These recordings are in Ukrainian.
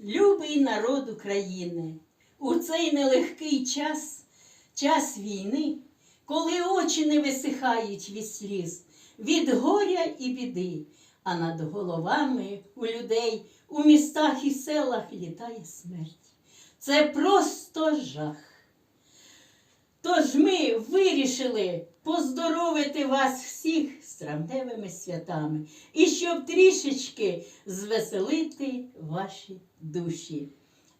Любий народ України, у цей нелегкий час, час війни, коли очі не висихають від сліз, від горя і біди, а над головами у людей у містах і селах літає смерть. Це просто жах. Тож ми вирішили поздоровити вас всіх з травневими святами і щоб трішечки звеселити ваші душі.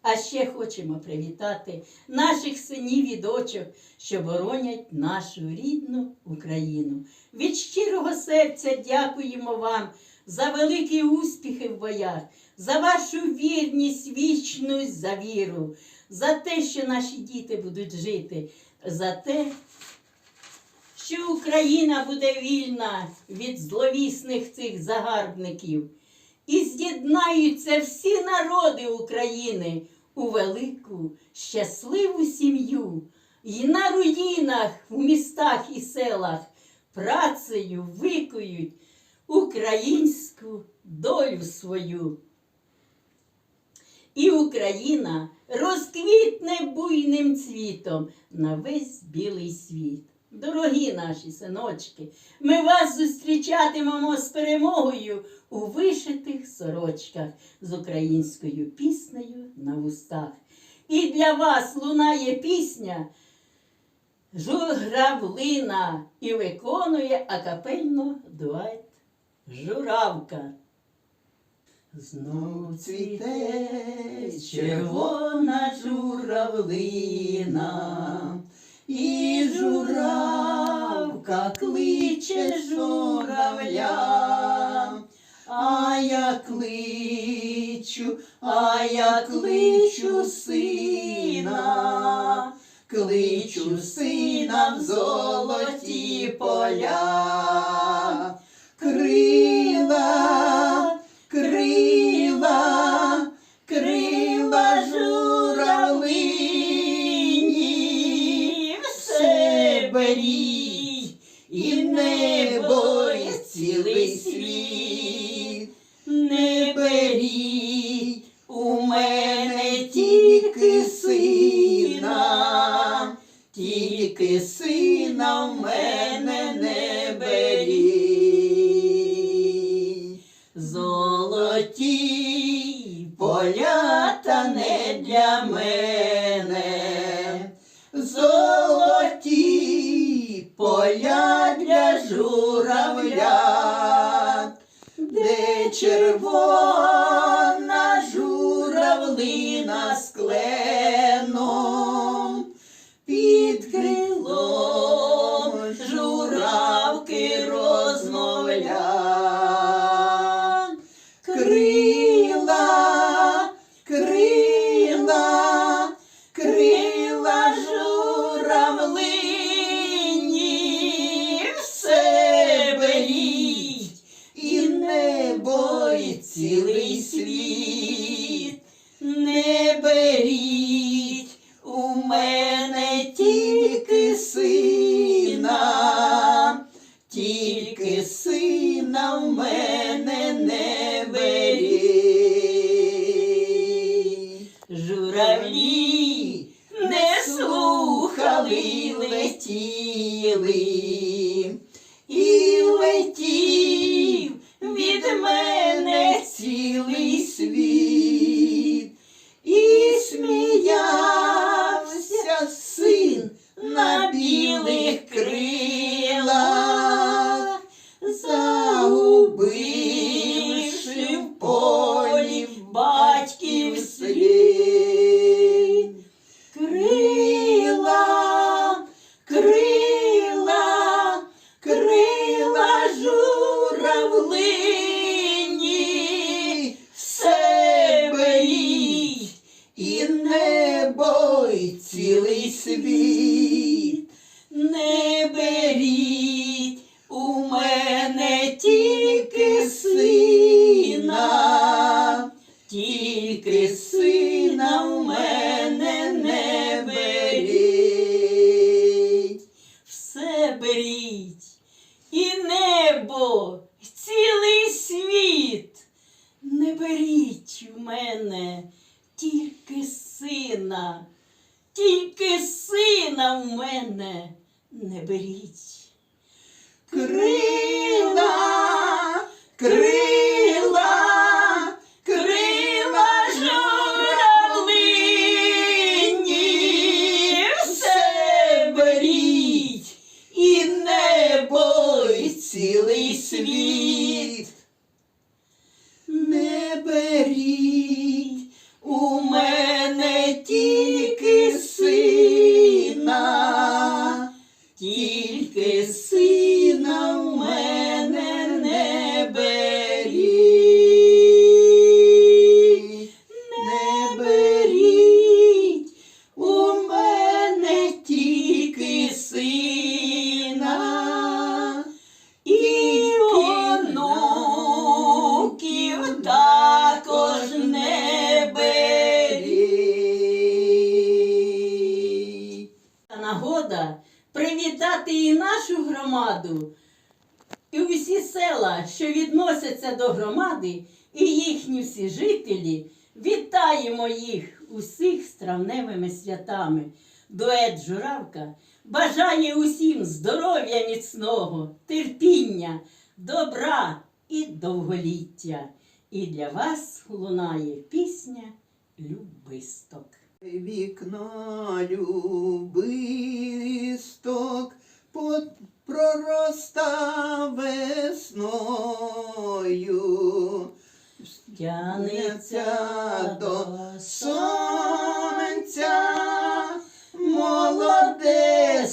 А ще хочемо привітати наших синів і дочок, що боронять нашу рідну Україну. Від щирого серця дякуємо вам за великі успіхи в боях, за вашу вірність, вічність, за віру, за те, що наші діти будуть жити, за те, що Україна буде вільна від зловісних цих загарбників. І з'єднаються всі народи України у велику щасливу сім'ю. І на руїнах в містах і селах працею викують українську долю свою. І Україна розквітне буйним цвітом на весь білий світ. Дорогі наші синочки, ми вас зустрічатимемо з перемогою у вишитих сорочках з українською піснею на вустах. І для вас лунає пісня Журавлина і виконує акапельно дует Журавка. Знов цвіте червона журавлина, і журавка кличе журавля, а я кличу, а я кличу сина, кличу сина в золоті поля. Для журавля, де червона журавлина летіли, Крила, сина в мене не беріть. Крила, крила, Вітаємо їх усіх з травневими святами. Дует Журавка бажає усім здоров'я міцного, терпіння, добра і довголіття. І для вас лунає пісня Любисток. Вікна любисток пророста весною, Тянеться до сонця молоде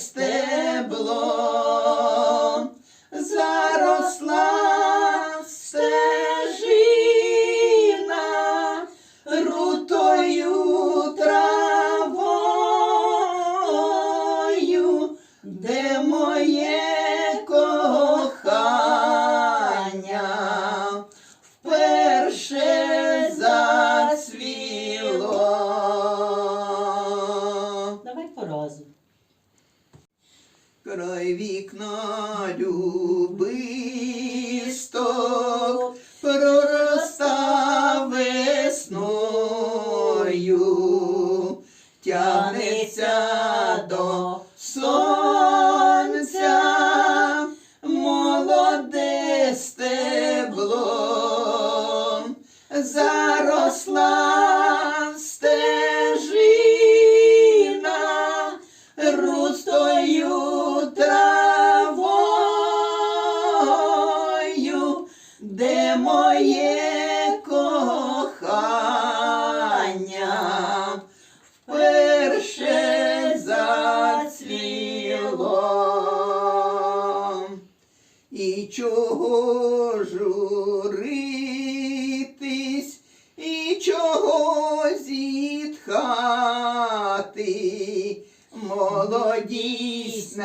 вперше зацвіло. Давай по разу. Край вікна любисток пророста весною, тянеться до сонця, заросла стежина рустою травою, де моє кохання? Чого журитись, зітхати, молодість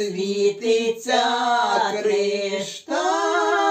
світиться кришталем,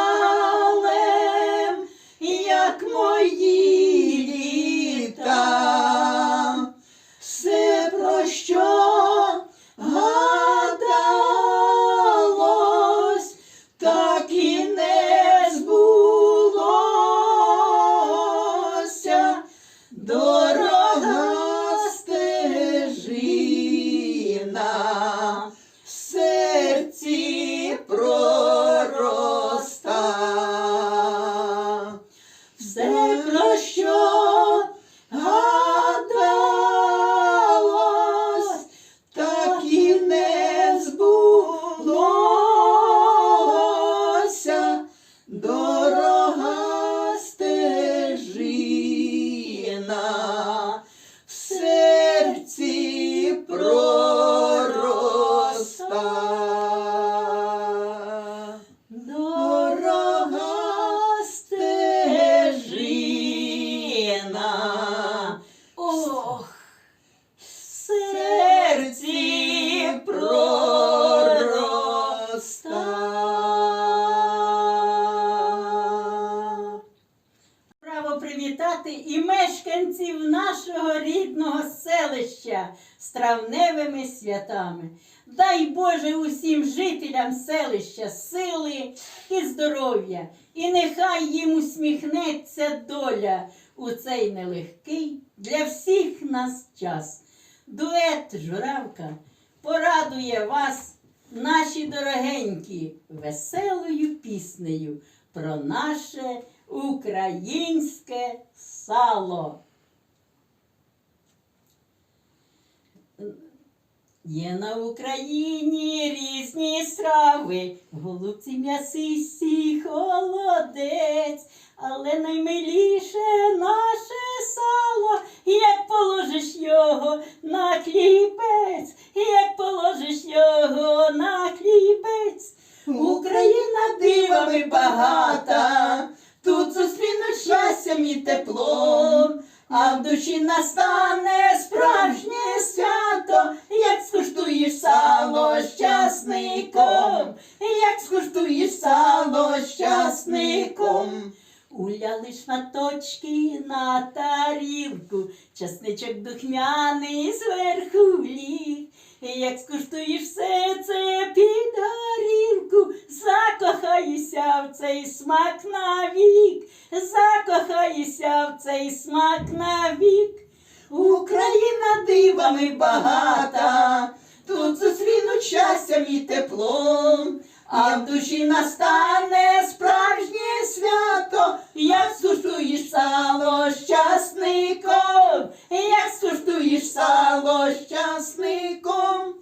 з травневими святами. Дай Боже усім жителям селища сили і здоров'я, і нехай їм усміхнеться доля у цей нелегкий для всіх нас час. Дует Журавка порадує вас, наші дорогенькі, веселою піснею про наше українське сало. Є на Україні різні страви, голубці м'ясисті, холодець, але наймиліше наше сало, як положиш його на хлібець, як положиш його на хлібець. Україна дивами багата, тут зустрінуть щастям і теплом, а в душі настане справжнє свято, як скуштуєш сало щасником, як скуштуєш сало з часником. Уляли шматочки на тарілку, часничок духмяний зверху ліг. Як скуштуєш все це під горілку, закохаєшся в цей смак навік, закохаєшся в цей смак навік. Україна дивами багата, тут зустрінуть щастям і теплом, а в душі настане справжнє свято, як скуштуєш сало з часником, як скуштуєш сало з часником.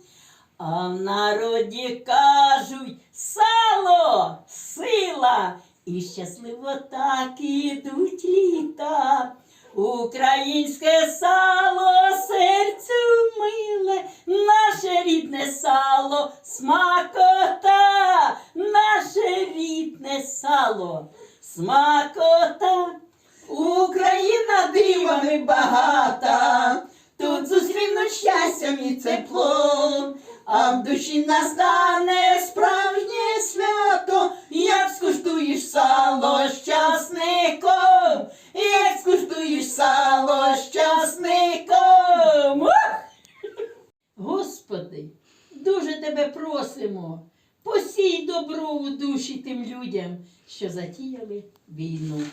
А в народі кажуть сало, сила, і щасливо так ідуть літа. Українське сало наше сало, смакота, наше рідне сало, смакота. Україна дивами багата, тут зустрінуть щастям і теплом, а в душі настане справжнє свято, як скуштуєш сало з часником, як скуштуєш сало з затіяли війну.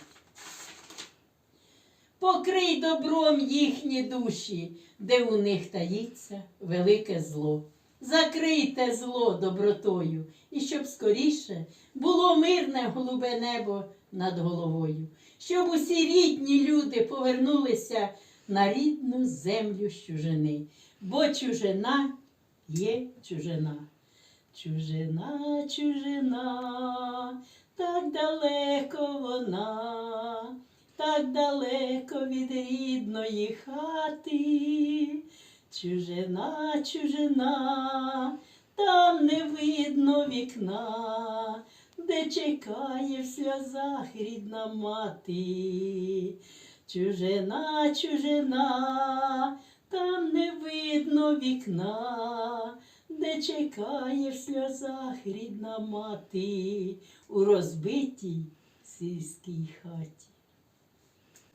Покрий добром їхні душі, де у них таїться велике зло. Закрийте зло добротою, і щоб скоріше було мирне голубе небо над головою, щоб усі рідні люди повернулися на рідну землю чужини, бо чужина є чужина. Чужина, чужина, так далеко вона, так далеко від рідної хати. Чужина, чужина, там не видно вікна, де чекає в сльозах рідна мати. Чужина, чужина, там не видно вікна, де чекає в сльозах рідна мати у розбитій сільській хаті.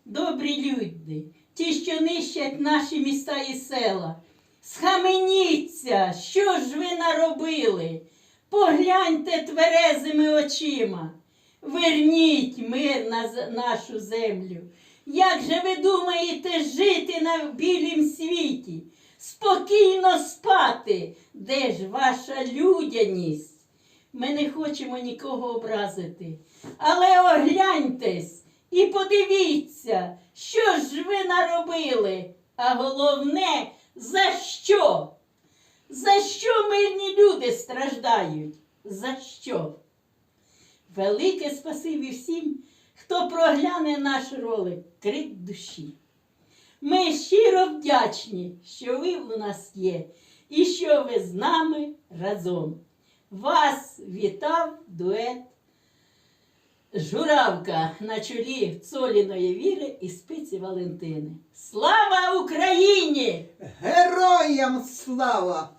Добрі люди, ті, що нищать наші міста і села, схаменіться, що ж ви наробили? Погляньте тверезими очима, верніть мир на нашу землю. Як же ви думаєте жити на білім світі? Спокійно спати, де ж ваша людяність? Ми не хочемо нікого образити, але огляньтесь і подивіться, що ж ви наробили, а головне, за що? За що мирні люди страждають? За що? Велике спасибі всім, хто прогляне наш ролик крик душі. Ми щиро вдячні, що ви у нас є, і що ви з нами разом. Вас вітав дует Журавка на чолі Цоліної віри і спиці Валентини. Слава Україні! Героям слава!